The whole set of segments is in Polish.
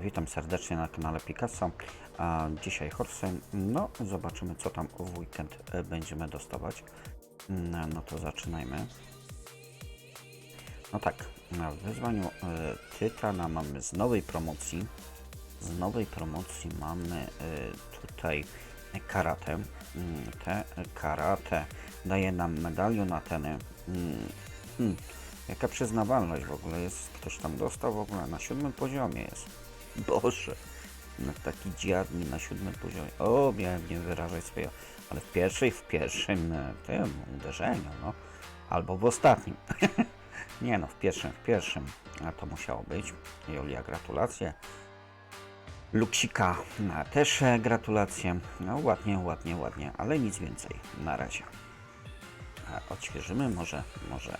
witam serdecznie na kanale Picasso. A, dzisiaj horsy. No, zobaczymy co tam w weekend e, będziemy dostawać. No, no to zaczynajmy. No tak, na wyzwaniu e, Tytana mamy z nowej promocji. Z nowej promocji mamy e, tutaj karate. Mm, Te karate daje nam medalion Ateny. Mm, hmm. Jaka przyznawalność w ogóle jest? Ktoś tam dostał w ogóle na siódmym poziomie jest. Boże, no taki dziadni na siódmym poziomie. O, miałem nie wyrażać swojego, ale w pierwszej, w pierwszym e, tym uderzeniu, no. Albo w ostatnim. nie no, w pierwszym, w pierwszym. A to musiało być. Julia, gratulacje. Luksika też e, gratulacje. No ładnie, ładnie, ładnie, ale nic więcej na razie. Odświeżymy może, może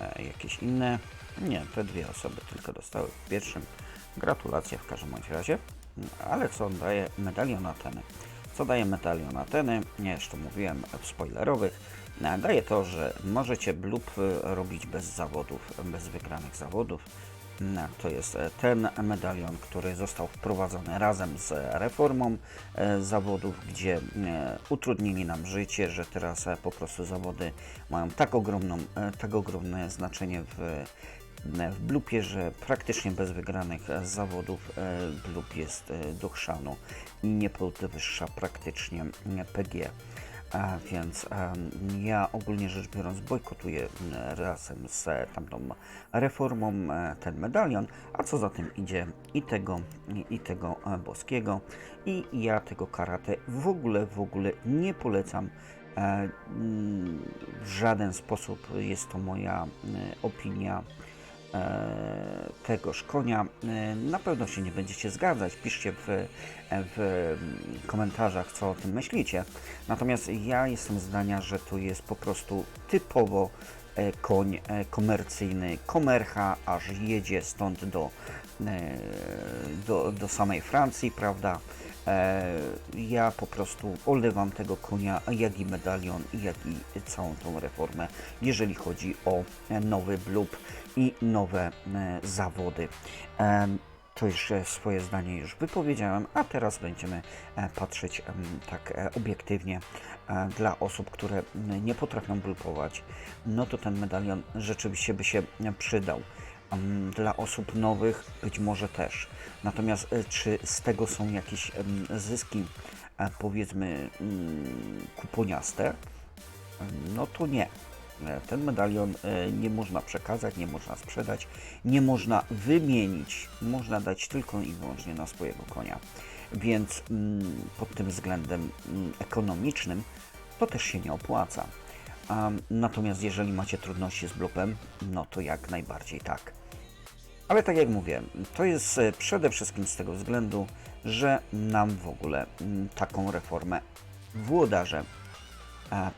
e, jakieś inne. Nie, te dwie osoby tylko dostały w pierwszym. Gratulacje w każdym bądź razie. Ale co daje medalion Ateny? Co daje medalion Ateny? Nie, jeszcze mówiłem w spoilerowych. Daje to, że możecie blub e, robić bez zawodów, bez wygranych zawodów. No, To jest e, ten medalion, który został wprowadzony razem z reformą e, zawodów, gdzie e, utrudnili nam życie, że teraz po prostu zawody mają tak, ogromną, tak ogromne znaczenie w, w blupie, że praktycznie bez wygranych e, zawodów e, blup jest e, do chrzanu i nie podwyższa praktycznie e, PG. A więc ja ogólnie rzecz biorąc bojkotuję razem z e, tamtą reformą e, ten medalion, a co za tym idzie i tego, i, tego e, boskiego i ja tego karate w ogóle, w ogóle nie polecam. E, mm, w żaden sposób jest to moja e, opinia e, tegoż konia. E, Na pewno się nie będziecie zgadzać. Piszcie w, w komentarzach, co o tym myślicie. Natomiast ja jestem zdania, że to jest po prostu typowo e, koń e, komercyjny, komercha, aż jedzie stąd do, e, do, do samej Francji, prawda? E, Ja po prostu olewam tego konia, jak i medalion, jak i całą tą reformę, jeżeli chodzi o e, nowy blub i nowe e, zawody. Em, To już e, swoje zdanie już wypowiedziałem, a teraz będziemy e, patrzeć tak e, obiektywnie e, dla osób, które nie potrafią blupować. No to ten medalion rzeczywiście by się e, przydał. Dla osób nowych być może też. Natomiast e, czy z tego są jakieś zyski, e, powiedzmy, mm, kuponiaste? No to nie. E, Ten medalion e, nie można przekazać, nie można sprzedać, nie można wymienić. Można dać tylko i wyłącznie na swojego konia. Więc mm, pod tym względem mm, ekonomicznym to też się nie opłaca. Natomiast jeżeli macie trudności z blupem, no to jak najbardziej tak. Ale tak jak mówię, to jest e, przede wszystkim z tego względu, że nam w ogóle mm, taką reformę włodarze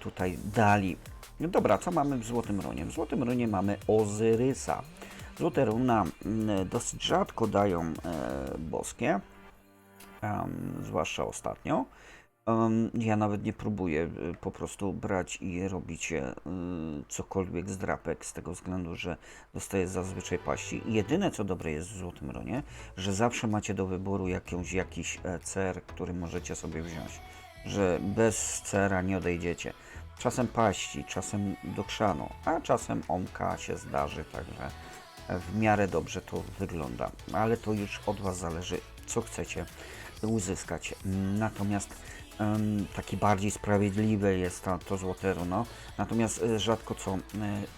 tutaj dali. No Dobra, co mamy w Złotym Runie? W Złotym Runie mamy Ozyrysa. Złote runa mm, dosyć rzadko dają e, boskie, zwłaszcza ostatnio. Ja nawet nie próbuję e, po prostu brać i robić e, cokolwiek z drapek, z tego względu, że dostaję zazwyczaj paści. Jedyne co dobre jest w Złotym Runie, że zawsze macie do wyboru jakąś, jakiś e, CR, który możecie sobie wziąć. Że bez CR nie odejdziecie. Czasem paści, czasem do krzanu, a czasem omka się zdarzy, także w miarę dobrze to wygląda. Ale to już od Was zależy, co chcecie uzyskać. Natomiast taki bardziej sprawiedliwe jest to, to złote runo. Natomiast e, rzadko co e,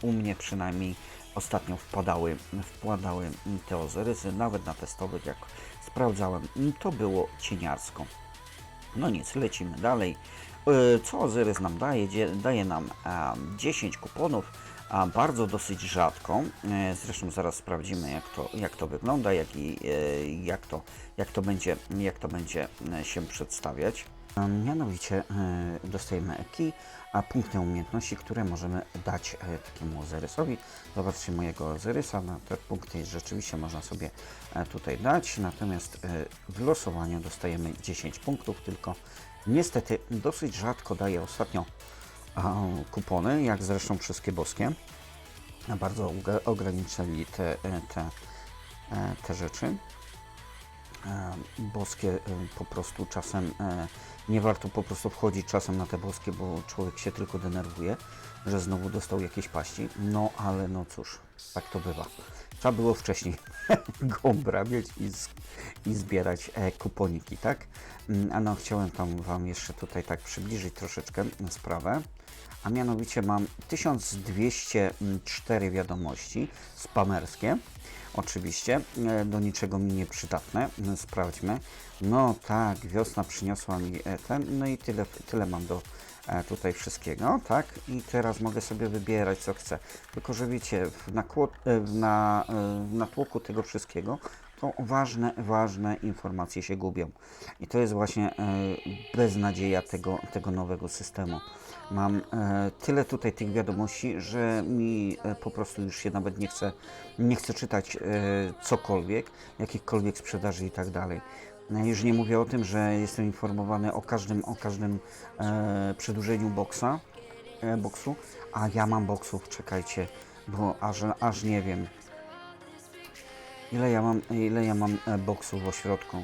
u mnie przynajmniej ostatnio wpadały, wpadały te ozyrysy, nawet na testowych jak sprawdzałem, to było cieniarsko. No nic, lecimy dalej. E, Co Ozyrys nam daje? Daje nam e, 10 kuponów, bardzo dosyć rzadko. E, Zresztą zaraz sprawdzimy jak to, jak to wygląda, jak, i, e, jak, to, jak, to będzie, jak to będzie się przedstawiać. Mianowicie e, dostajemy key, a punkty umiejętności, które możemy dać e, takiemu Ozyrysowi. Zobaczcie mojego Ozyrysa, na te punkty rzeczywiście można sobie e, tutaj dać, natomiast w losowaniu dostajemy 10 punktów tylko. Niestety dosyć rzadko daje ostatnio kupony, jak zresztą wszystkie boskie. Bardzo ograniczyli te, te, te rzeczy. E, boskie e, po prostu czasem e, nie warto po prostu wchodzić czasem na te boskie, bo człowiek się tylko denerwuje, że znowu dostał jakieś paści. No ale no cóż, tak to bywa. Trzeba było wcześniej go obrabiać i, z, i zbierać kuponiki, tak? Mm, A no chciałem tam Wam jeszcze tutaj tak przybliżyć troszeczkę sprawę. A mianowicie mam 1204 wiadomości spamerskie. Oczywiście, e, do niczego mi nieprzydatne. Mm, Sprawdźmy. No tak, wiosna przyniosła mi e, ten, no i tyle, tyle mam do e, tutaj wszystkiego, tak? I teraz mogę sobie wybierać co chcę. Tylko, że wiecie, e, na, e, w natłoku tego wszystkiego to ważne, ważne informacje się gubią. I to jest właśnie e, beznadzieja tego, tego nowego systemu. Mam e, tyle tutaj tych wiadomości, że mi e, po prostu już się nawet nie chce, nie chce czytać e, cokolwiek, jakichkolwiek sprzedaży i tak dalej. Już nie mówię o tym, że jestem informowany o każdym, o każdym przedłużeniu boksa, boksu, a ja mam boksów, czekajcie, bo aż, aż nie wiem. Ile ja mam, ile ja mam boksów w ośrodku?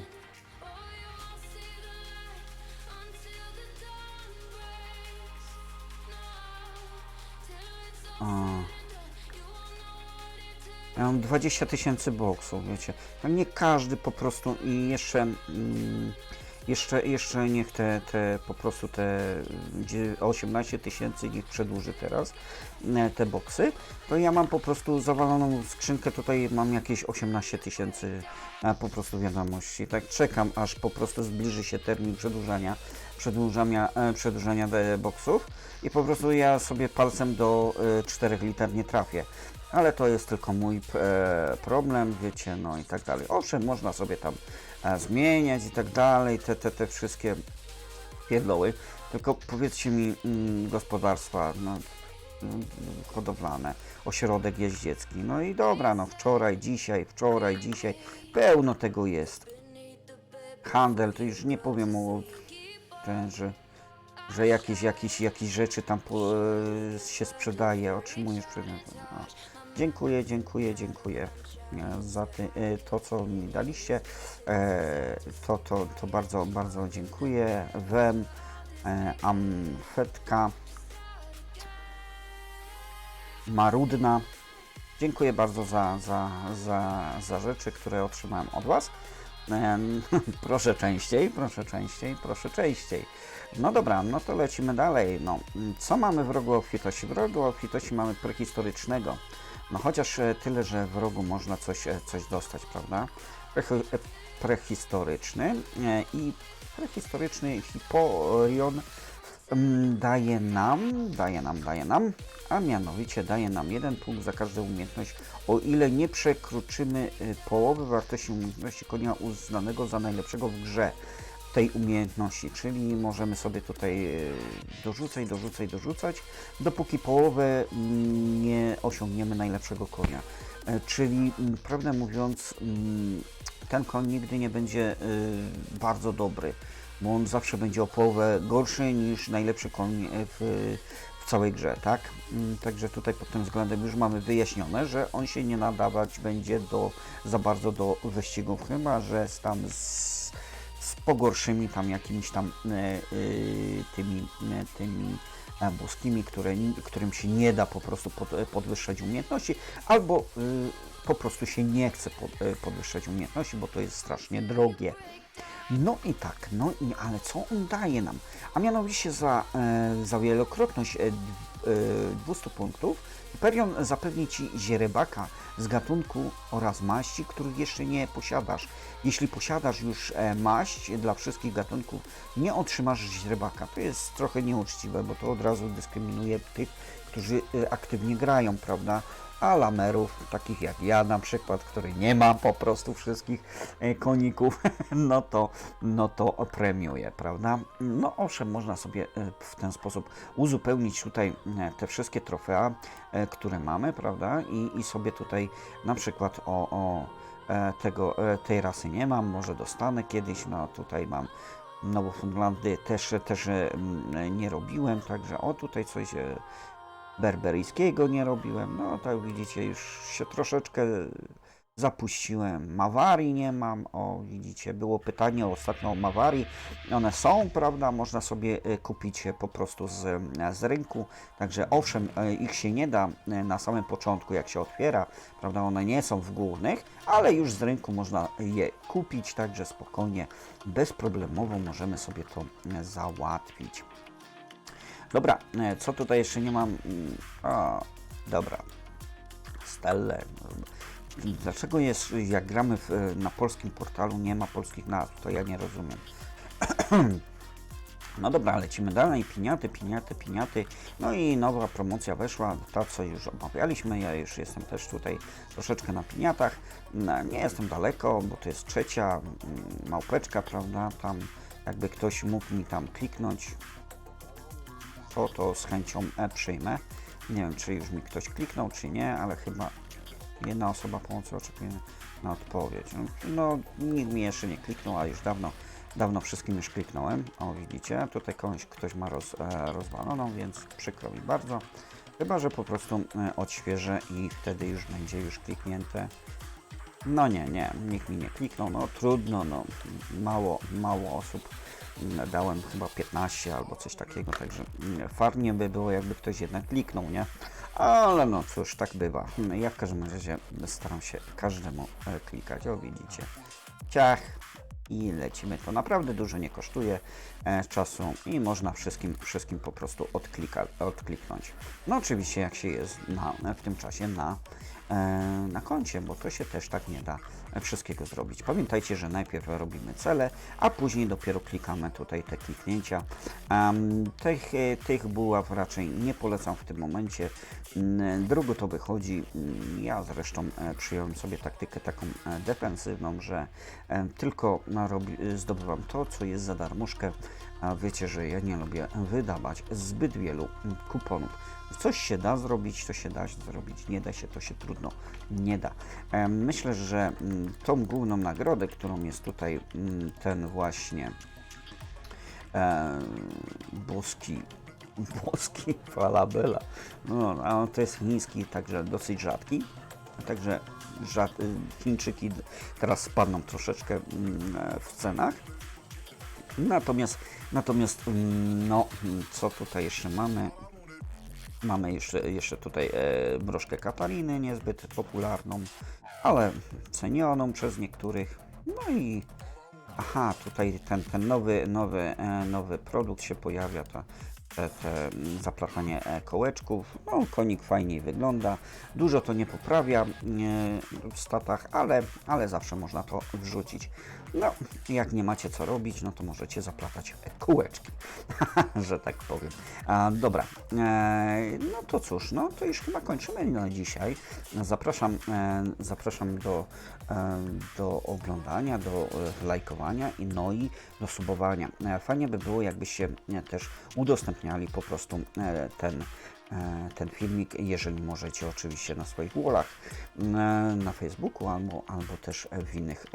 Ja mam 20 tysięcy boksów, wiecie. To nie każdy po prostu i jeszcze, mm, jeszcze, jeszcze niech te, te po prostu te gdzie 18 tysięcy niech przedłuży teraz e, te boksy, to ja mam po prostu zawaloną skrzynkę, tutaj mam jakieś 18 tysięcy po prostu wiadomości. Tak czekam, aż po prostu zbliży się termin przedłużania, przedłużania, e, przedłużania de- boksów i po prostu ja sobie palcem do e, 4 liter nie trafię ale to jest tylko mój e, problem, wiecie, no i tak dalej. Owszem, można sobie tam e, zmieniać i tak dalej, te, te, te wszystkie pierdoły, tylko powiedzcie mi mm, gospodarstwa no, mm, hodowlane, ośrodek jeździecki, no i dobra, no wczoraj, dzisiaj, wczoraj, dzisiaj, pełno tego jest. Handel, to już nie powiem o ten, że że jakieś, jakieś, jakieś rzeczy tam po, e, się sprzedaje, otrzymujesz przedmiot. No. Dziękuję, dziękuję, dziękuję e, za ty, e, to, co mi daliście. To, to, to bardzo, bardzo dziękuję. Wem, e, Amfetka, Marudna. Dziękuję bardzo za, za, za, za rzeczy, które otrzymałem od Was. Proszę częściej, proszę częściej, proszę częściej. No dobra, no to lecimy dalej. No, co mamy w rogu obfitości? W rogu obfitości mamy prehistorycznego. No chociaż e, tyle, że w rogu można coś, e, coś dostać, prawda? E, Prehistoryczny i prehistoryczny Hipporion mm, daje nam, daje nam, daje nam, a mianowicie daje nam jeden punkt za każdą umiejętność, o ile nie przekroczymy y, połowy wartości umiejętności konia uznanego za najlepszego w grze tej umiejętności, czyli możemy sobie tutaj y, dorzucać, dorzucać, dorzucać, dopóki połowę mm, nie osiągniemy najlepszego konia. E, Czyli, mm, prawdę mówiąc, mm, ten koń nigdy nie będzie y, bardzo dobry, bo on zawsze będzie o połowę gorszy niż najlepszy koń w, w całej grze, tak? Mm, Także tutaj pod tym względem już mamy wyjaśnione, że on się nie nadawać będzie do, za bardzo do wyścigów, chyba że tam z, z pogorszymi tam jakimiś tam e, e, tymi, e, tymi boskimi, które, którym się nie da po prostu pod, podwyższać umiejętności, albo y, po prostu się nie chce e, podwyższać umiejętności, bo to jest strasznie drogie. No i tak, no i ale co on daje nam? A mianowicie za, e, za wielokrotność e, d- e, 200 punktów Hyperion zapewni Ci źrebaka z gatunku oraz maści, których jeszcze nie posiadasz. Jeśli posiadasz już maść dla wszystkich gatunków, nie otrzymasz źrebaka. To jest trochę nieuczciwe, bo to od razu dyskryminuje tych, którzy aktywnie grają, prawda? A lamerów, takich jak ja na przykład, który nie ma po prostu wszystkich e, koników, no to, no to premiuje, prawda? No owszem, można sobie e, w ten sposób uzupełnić tutaj e, te wszystkie trofea, które mamy, prawda? I, i sobie tutaj na przykład o, o tego, tej rasy nie mam, może dostanę kiedyś, no tutaj mam Nowofundlandy też, też e, m, nie robiłem, także o tutaj coś berberyjskiego nie robiłem, no tak widzicie już się troszeczkę Zapuściłem Mawarii, nie mam. O, widzicie, było pytanie ostatnio o Mawarii. One są, prawda? Można sobie e, kupić po prostu z, z rynku. Także owszem, e, ich się nie da e, na samym początku, jak się otwiera, prawda? One nie są w głównych, ale już z rynku można je kupić, także spokojnie, bezproblemowo możemy sobie to załatwić. Dobra, e, co tutaj jeszcze nie mam? Mm, A, dobra. Stelle. Dlaczego jest, jak gramy w, na polskim portalu, nie ma polskich nazw? To ja nie rozumiem. No dobra, lecimy dalej. Piniaty, piniaty, piniaty. No i nowa promocja weszła, ta co już omawialiśmy. Ja już jestem też tutaj troszeczkę na piniatach. No, Nie jestem daleko, bo to jest trzecia mm, małpeczka, prawda? Tam jakby ktoś mógł mi tam kliknąć, to to z chęcią e, przyjmę. Nie wiem, czy już mi ktoś kliknął, czy nie, ale chyba jedna osoba pomocy oczekuje na odpowiedź. No, nikt mi jeszcze nie kliknął, a już dawno, dawno wszystkim już kliknąłem. O, widzicie, tutaj komuś ktoś ma roz, e, rozwaloną, więc przykro mi bardzo. Chyba, że po prostu e, odświeżę i wtedy już będzie już kliknięte. No nie, nie, nikt mi nie kliknął, no trudno, no mało, mało osób mm, dałem chyba 15 albo coś takiego, także mm, farnie by było jakby ktoś jednak kliknął, nie? Ale no cóż, tak bywa. Ja w każdym razie staram się każdemu e, klikać, o widzicie. Ciach i lecimy. To naprawdę dużo nie kosztuje e, czasu i można wszystkim, wszystkim po prostu odklika, odkliknąć. No oczywiście jak się jest na, w tym czasie na, na koncie, bo to się też tak nie da wszystkiego zrobić. Pamiętajcie, że najpierw robimy cele, a później dopiero klikamy tutaj te kliknięcia. Tych, e, tych buław raczej nie polecam w tym momencie. Mm, Drugo to wychodzi. Mm, Ja zresztą e, przyjąłem sobie taktykę taką e, defensywną, że e, tylko zdobywam to, co jest za darmuszkę. Wiecie, że ja nie lubię wydawać zbyt wielu kuponów. Coś się da zrobić, to się da zrobić, nie da się, to się trudno nie da. E, Myślę, że mm, tą główną nagrodę, którą jest tutaj mm, ten właśnie e, boski, boski falabella, no, a to jest chiński, także dosyć rzadki, także rzad, Chińczyki teraz spadną troszeczkę mm, w cenach. Natomiast, natomiast mm, no, mm, co tutaj jeszcze mamy? Mamy jeszcze, jeszcze tutaj e, mrożkę Katariny, niezbyt popularną, ale cenioną przez niektórych. No i aha, tutaj ten, ten nowy, nowy, e, nowy produkt się pojawia, ta, te, te zaplatanie e, kołeczków. No, konik fajniej wygląda. Dużo to nie poprawia e, w statach, ale, ale zawsze można to wrzucić. No, jak nie macie co robić, no to możecie zaplatać kółeczki, że tak powiem. A, dobra, e, no to cóż, no to już chyba kończymy na dzisiaj. Zapraszam, e, zapraszam do, e, do oglądania, do e, lajkowania i no i do subowania. E, fajnie by było, jakbyście e, też udostępniali po prostu e, ten e, ten filmik, jeżeli możecie oczywiście na swoich wallach, e, na Facebooku albo, albo też w innych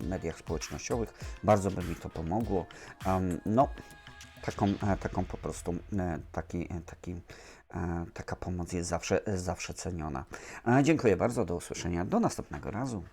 mediach społecznościowych. Bardzo by mi to pomogło. No, taką, taką po prostu, taki, taki, taka pomoc jest zawsze, zawsze ceniona. Dziękuję bardzo, do usłyszenia, do następnego razu.